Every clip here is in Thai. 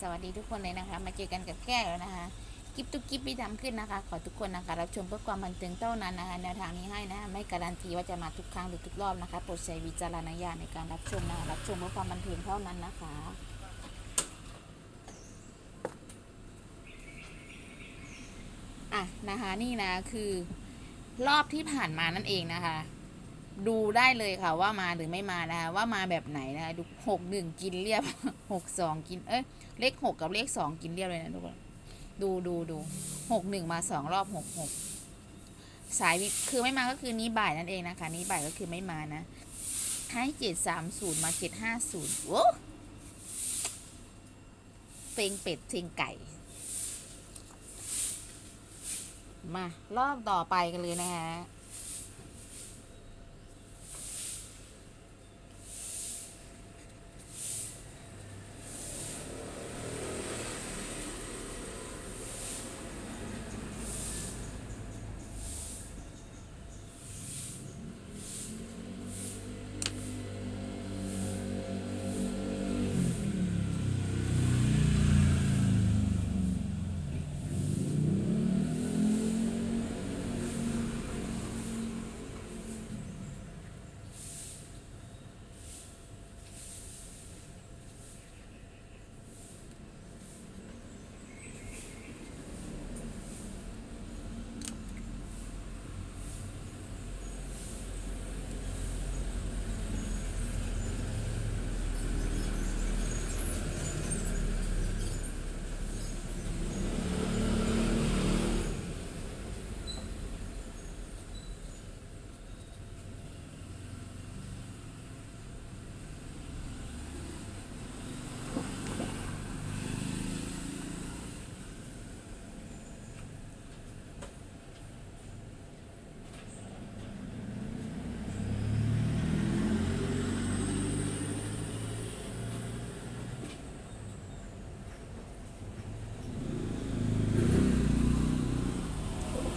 สวัสดีทุกคนเลยนะคะ มาเจอกันกับแก้วแล้วนะคะกิฟตุกกิฟไม่ทำขึ้นนะคะ ขอทุกคนนะคะรับชมเพื่อความบันเทิงเท่านั้นนะคะแนวทางนี้ให้นะไม่การันตีว่าจะมาทุกครั้งหรือทุกรอบนะคะโปรดใช้วิจารณญาณในการรับชมนะคะรับชมเพื่อความบันเทิงเท่านั้นนะคะอะนะคะนี่นะคือรอบที่ผ่านมานั่นเองนะคะ ดูได้เลยค่ะว่ามาหรือไม่มานะคะว่ามาแบบไหนนะคะดูหกหนึ่งกินเรียบหกสองกินเอ้ยเลขหกกับเลขสองกินเรียบเลยนะทุกคนดูดูดูหกหนึ่งมาสองรอบหกหกสายคือไม่มาก็คือนี้บ่ายนั่นเองนะคะนี้บ่ายก็คือไม่มานะให้เจ็ดสามศูนย์มาเจ็ดห้าศูนย์โว้เพลงเป็ดเพลงไก่ มารอบต่อไปกันเลยนะคะ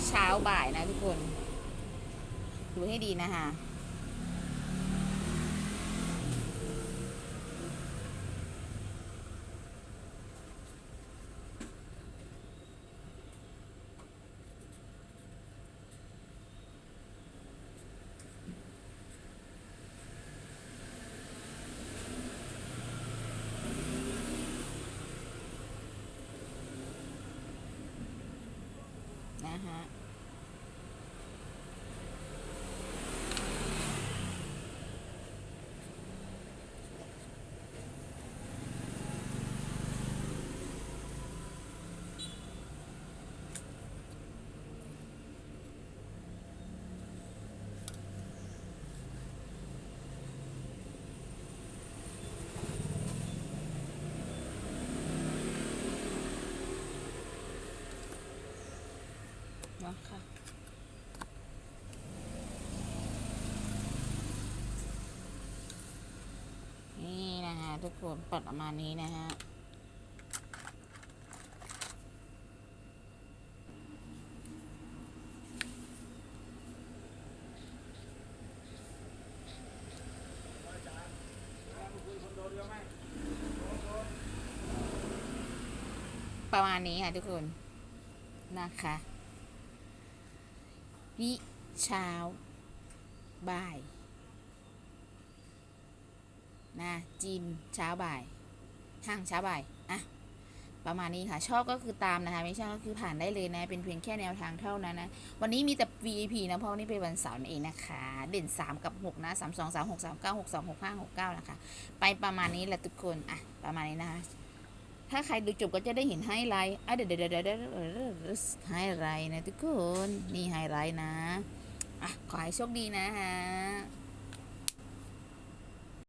เช้า บ่ายนะทุกคน ดูให้ดีนะคะนะฮะ ค่ะ นี่นะฮะทุกคนปัดประมาณนี้นะฮะประมาณนี้ค่ะทุกคนนะคะ วิเช้า บ่าย นะ จิม เช้า บ่าย ห้างเช้า บ่าย อะ ประมาณนี้ค่ะ ชอบก็คือตามนะคะ ไม่ชอบก็คือผ่านได้เลยนะ เป็นเพียงแค่แนวทางเท่านั้นนะ วันนี้มีแต่ VIP นะ เพราะวันนี้เป็นวันเสาร์นั่นเองนะคะ เด่น 3 กับ 6 นะ 3 2 3 6 3 9 6 2 6 5 6 9 นะคะ ไปประมาณนี้แหละทุกคน อะ ประมาณนี้นะคะ ถ้าใครดูจบก็จะได้เห็นไฮไลท์อะเดี๋ยวเดี๋ยวเดี๋ยวเดี๋ยวไฮไลท์นะทุกคน นี่ไฮไลท์นะ อะ ขอให้โชคดีนะฮะ